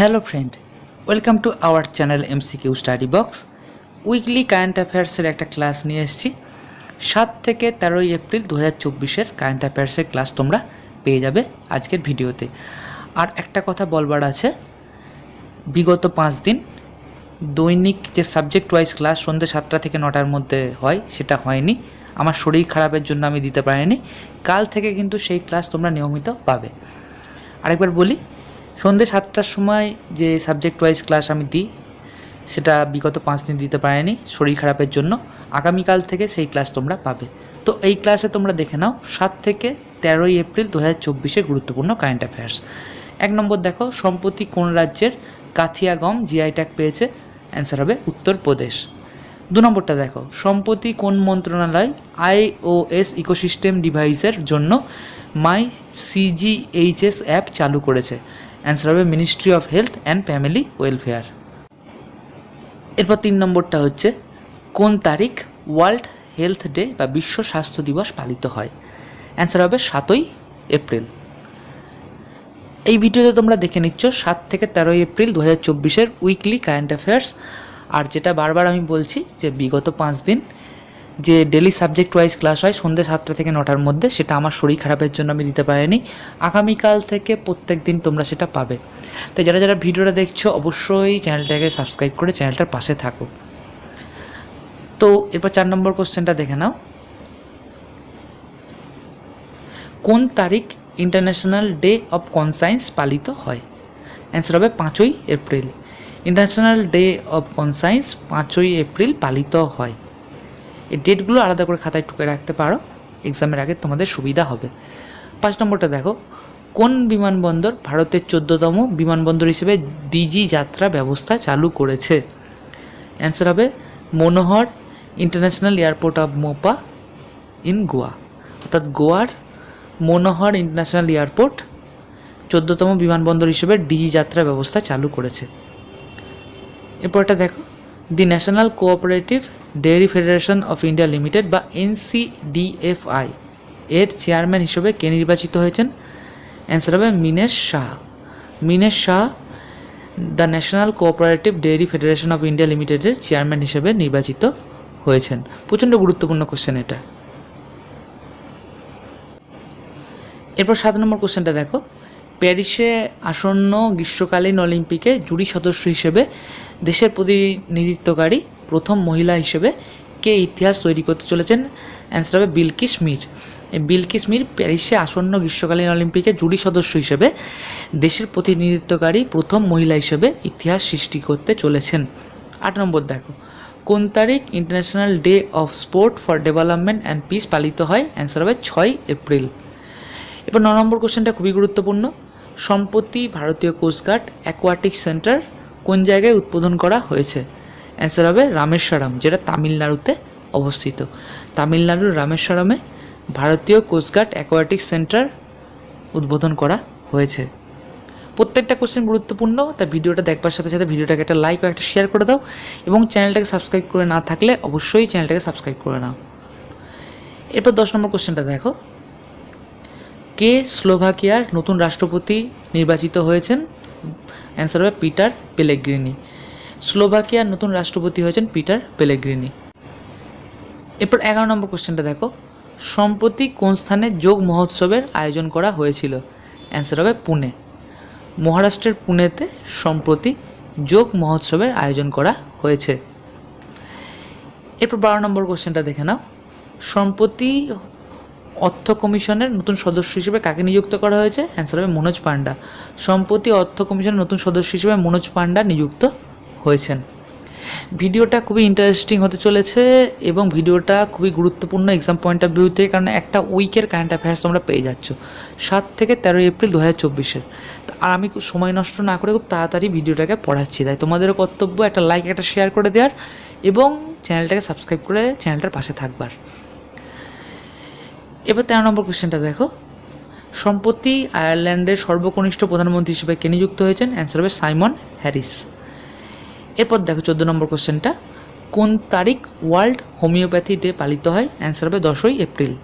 Hello friend welcome to our channel MCQ study box weekly current অ্যাফেয়ার্সের একটা class নিয়ে এসেছি। সাত থেকে তেরোই এপ্রিল দু হাজার চব্বিশের কারেন্ট অ্যাফেয়ার্সের ক্লাস তোমরা পেয়ে যাবে আজকের ভিডিওতে। আর একটা কথা বলবার আছে, বিগত পাঁচ দিন দৈনিক যে সাবজেক্ট ওয়াইজ ক্লাস সন্ধ্যে সাতটা থেকে নটার মধ্যে হয়, সেটা হয়নি। আমার শরীর খারাপের জন্য আমি দিতে পারিনি। কাল থেকে কিন্তু সেই ক্লাস তোমরা নিয়মিত পাবে। আরেকবার বলি সন্ধ্যে সাতটার সময় যে সাবজেক্ট ওয়াইজ ক্লাস আমি দিই, সেটা বিগত পাঁচ দিন দিতে পারিনি, শরীর খারাপের জন্য। আগামীকাল থেকে সেই ক্লাস তোমরা পাবে। তো এই ক্লাসে তোমরা দেখে নাও, সাত থেকে তেরোই এপ্রিল দু হাজার চব্বিশে গুরুত্বপূর্ণ কারেন্ট অ্যাফেয়ার্স এক নম্বর দেখো, সম্প্রতি কোন রাজ্যের কাথিয়া গম জিআই ট্যাগ পেয়েছে? অ্যান্সার হবে উত্তরপ্রদেশ। দু নম্বরটা দেখো, সম্প্রতি কোন মন্ত্রণালয় আইওএস ইকোসিস্টেম ডিভাইসের জন্য মাই সিজিএইচএস অ্যাপ চালু করেছে? অ্যান্সার হবে ministry of health and family welfare এরপর তিন নম্বরটা হচ্ছে, কোন তারিখ ওয়ার্ল্ড হেলথ ডে বা বিশ্ব স্বাস্থ্য দিবস পালিত হয়? অ্যান্সার হবে সাতই এপ্রিল। এই ভিডিওতে তোমরা দেখে নিচ্ছ, সাত থেকে তেরোই এপ্রিল দু হাজার চব্বিশের উইকলি কারেন্ট অ্যাফেয়ার্স। আর যেটা বারবার আমি বলছি যে বিগত পাঁচ দিন যে ডেলি সাবজেক্ট ওয়াইজ ক্লাস হয় সন্ধ্যে সাতটা থেকে নটার মধ্যে, সেটা আমার শরীর খারাপের জন্য আমি দিতে পারিনি। আগামীকাল থেকে প্রত্যেক দিন তোমরা সেটা পাবে। তাই যারা যারা ভিডিওটা দেখছ, অবশ্যই চ্যানেলটাকে সাবস্ক্রাইব করে চ্যানেলটার পাশে থাকো। তো এরপর চার নম্বর কোশ্চেনটা দেখে নাও। কোন তারিখ ইন্টারন্যাশনাল ডে অফ কনসায়েন্স পালিত হয়? অ্যান্সার হবে পাঁচই April international day of conscience পাঁচই এপ্রিল পালিত হয়। এই ডেটগুলো আলাদা করে খাতায় টুকে রাখতে পারো। এক্সামের আগে তোমাদের সুবিধা হবে। পাঁচ নম্বরটা দেখো। কোন বিমানবন্দর ভারতের চোদ্দতম বিমানবন্দর হিসেবে ডিজি যাত্রা ব্যবস্থা চালু করেছে? অ্যান্সার হবে, Manohar international airport of Mopa in Goa. অর্থাৎ গোয়ার মনোহর ইন্টারন্যাশনাল এয়ারপোর্ট চোদ্দতম বিমানবন্দর হিসেবে ডিজি যাত্রা ব্যবস্থা চালু করেছে। এরপরটা দেখো। The national cooperative dairy federation of India limited বা এনসিডিএফআই এর চেয়ারম্যান হিসেবে কে নির্বাচিত হয়েছেন? অ্যান্সার হবে Minesh Shah. Minesh Shah the national cooperative dairy federation of India লিমিটেডের চেয়ারম্যান হিসেবে নির্বাচিত হয়েছেন। প্রচণ্ড গুরুত্বপূর্ণ কোশ্চেন এটা। এরপর সাত নম্বর কোশ্চেনটা দেখো। প্যারিসে আসন্ন গ্রীষ্মকালীন অলিম্পিকে জুরি সদস্য হিসেবে দেশের প্রতিনিধিত্বকারী প্রথম মহিলা হিসেবে কে ইতিহাস তৈরি করতে চলেছেন? অ্যান্সার হবে বিলকিস মির। বিলকিস মির প্যারিসে আসন্ন গ্রীষ্মকালীন অলিম্পিকে জুরি সদস্য হিসেবে দেশের প্রতিনিধিত্বকারী প্রথম মহিলা হিসেবে ইতিহাস সৃষ্টি করতে চলেছেন। আট নম্বর দেখো। কোন তারিখ international day of sport for development and peace পালিত হয়? অ্যান্সার হবে ছয় এপ্রিল। এবার ন নম্বর কোশ্চেনটা খুবই গুরুত্বপূর্ণ। সম্প্রতি ভারতীয় কোস্টগার্ড অ্যাকোয়াটিক সেন্টার কোন জায়গায় উদ্বোধন করা হয়েছে? অ্যান্সার হবে রামেশ্বরম, যেটা তামিলনাড়ুতে অবস্থিত। তামিলনাড়ুর রামেশ্বরমে ভারতীয় কোস্টগার্ড অ্যাকোয়াটিক সেন্টার উদ্বোধন করা হয়েছে। প্রত্যেকটা কোশ্চেন গুরুত্বপূর্ণ তা ভিডিওটা দেখবার সাথে সাথে ভিডিওটাকে একটা লাইক ও একটা শেয়ার করে দাও এবং চ্যানেলটাকে সাবস্ক্রাইব করে না থাকলে অবশ্যই চ্যানেলটাকে সাবস্ক্রাইব করে নাও। এরপর দশ নম্বর কোশ্চেনটা দেখো। কে স্লোভাকিয়ার নতুন রাষ্ট্রপতি নির্বাচিত হয়েছেন? অ্যান্সার হবে পিটার পেলেগ্রিনি স্লোভাকিয়ার নতুন রাষ্ট্রপতি হয়েছেন পিটার পেলেগ্রিনি এরপর এগারো নম্বর কোশ্চেনটা দেখো। সম্প্রতি কোন স্থানে যোগ মহোৎসবের আয়োজন করা হয়েছিল? অ্যান্সার হবে পুনে মহারাষ্ট্রের পুনেতে সম্প্রতি যোগ মহোৎসবের আয়োজন করা হয়েছে। এরপর বারো নম্বর কোশ্চেনটা দেখে নাও। সম্প্রতি অর্থ কমিশনের নতুন সদস্য হিসেবে কাকে নিযুক্ত করা হয়েছে? অ্যান্সার হবে মনোজ পান্ডা। সম্প্রতি অর্থ কমিশনের নতুন সদস্য হিসেবে মনোজ পান্ডা নিযুক্ত হয়েছেন। ভিডিওটা খুবই ইন্টারেস্টিং হতে চলেছে এবং ভিডিওটা খুবই গুরুত্বপূর্ণ এক্সাম পয়েন্ট অফ ভিউ থেকে কারণ একটা উইকের কারেন্ট অ্যাফেয়ার্স তোমরা পেয়ে যাচ্ছ। সাত থেকে তেরোই এপ্রিল দু হাজার চব্বিশের আর আমি সময় নষ্ট না করে খুব তাড়াতাড়ি ভিডিওটাকে পড়াচ্ছি। তাই তোমাদেরও কর্তব্য একটা লাইক একটা শেয়ার করে দেওয়ার এবং চ্যানেলটাকে সাবস্ক্রাইব করে চ্যানেলটার পাশে থাকবার। এবার তেরো নম্বর কোয়েশ্চেনটা দেখো। সম্প্রতি আয়ারল্যান্ডের সর্বকনিষ্ঠ প্রধানমন্ত্রী হিসেবে কে নিযুক্ত হয়েছেন? অ্যান্সার হবে সাইমন হ্যারিস। এরপর দেখো চোদ্দ নম্বর কোশ্চেনটা। কোন তারিখ ওয়ার্ল্ড হোমিওপ্যাথি ডে পালিত হয়? অ্যান্সার হবে দশই এপ্রিল।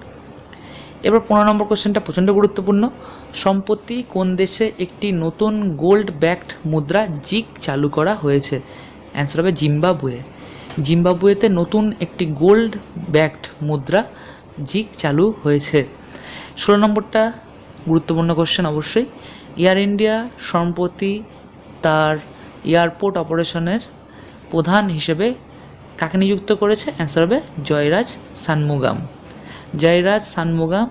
এবার পনেরো নম্বর কোশ্চেনটা প্রচণ্ড গুরুত্বপূর্ণ। সম্প্রতি কোন দেশে একটি নতুন গোল্ড ব্যাকড মুদ্রা জিক চালু করা হয়েছে? অ্যান্সার হবে জিম্বাবুয়ে। জিম্বাবুয়েতে নতুন একটি গোল্ড ব্যাকড মুদ্রা জিক চালু হয়েছে। ষোলো নম্বরটা গুরুত্বপূর্ণ কোশ্চেন অবশ্যই। এয়ার ইন্ডিয়া সম্প্রতি তার এয়ারপোর্ট অপারেশনের প্রধান হিসেবে কাকে নিযুক্ত করেছে? অ্যান্সার হবে জয়রাজ সানমুগাম। জয়রাজ সানমুগাম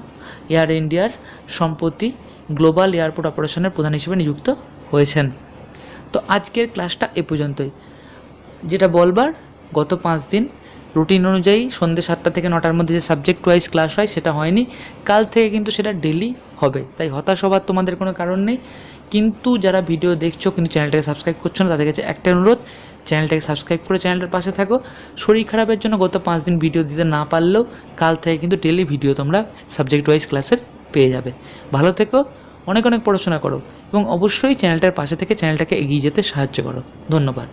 এয়ার ইন্ডিয়ার সম্প্রতি গ্লোবাল এয়ারপোর্ট অপারেশনের প্রধান হিসেবে নিযুক্ত হয়েছেন। তো আজকের ক্লাসটা এ পর্যন্তই। যেটা বলবার, গত পাঁচ দিন রুটিন অনুযায়ী সন্ধ্যে সাতটা থেকে নটার মধ্যে যে সাবজেক্ট ওয়াইজ ক্লাস হয় সেটা হয়নি। কাল থেকে কিন্তু সেটা ডেলি হবে। তাই হতাশ হবার তোমাদের কোনো কারণ নেই। কিন্তু যারা ভিডিও দেখছ কিন্তু চ্যানেলটাকে সাবস্ক্রাইব করছ না, তাদের কাছে একটা অনুরোধ চ্যানেলটাকে সাবস্ক্রাইব করে চ্যানেলটার পাশে থাকো। শরীর খারাপের জন্য গত পাঁচ দিন ভিডিও দিতে না পারলেও কাল থেকে কিন্তু ডেলি ভিডিও তোমরা সাবজেক্ট ওয়াইজ ক্লাসের পেয়ে যাবে। ভালো থেকো, অনেক অনেক পড়াশোনা করো এবং অবশ্যই চ্যানেলটার পাশে থেকে চ্যানেলটাকে এগিয়ে যেতে সাহায্য করো। ধন্যবাদ।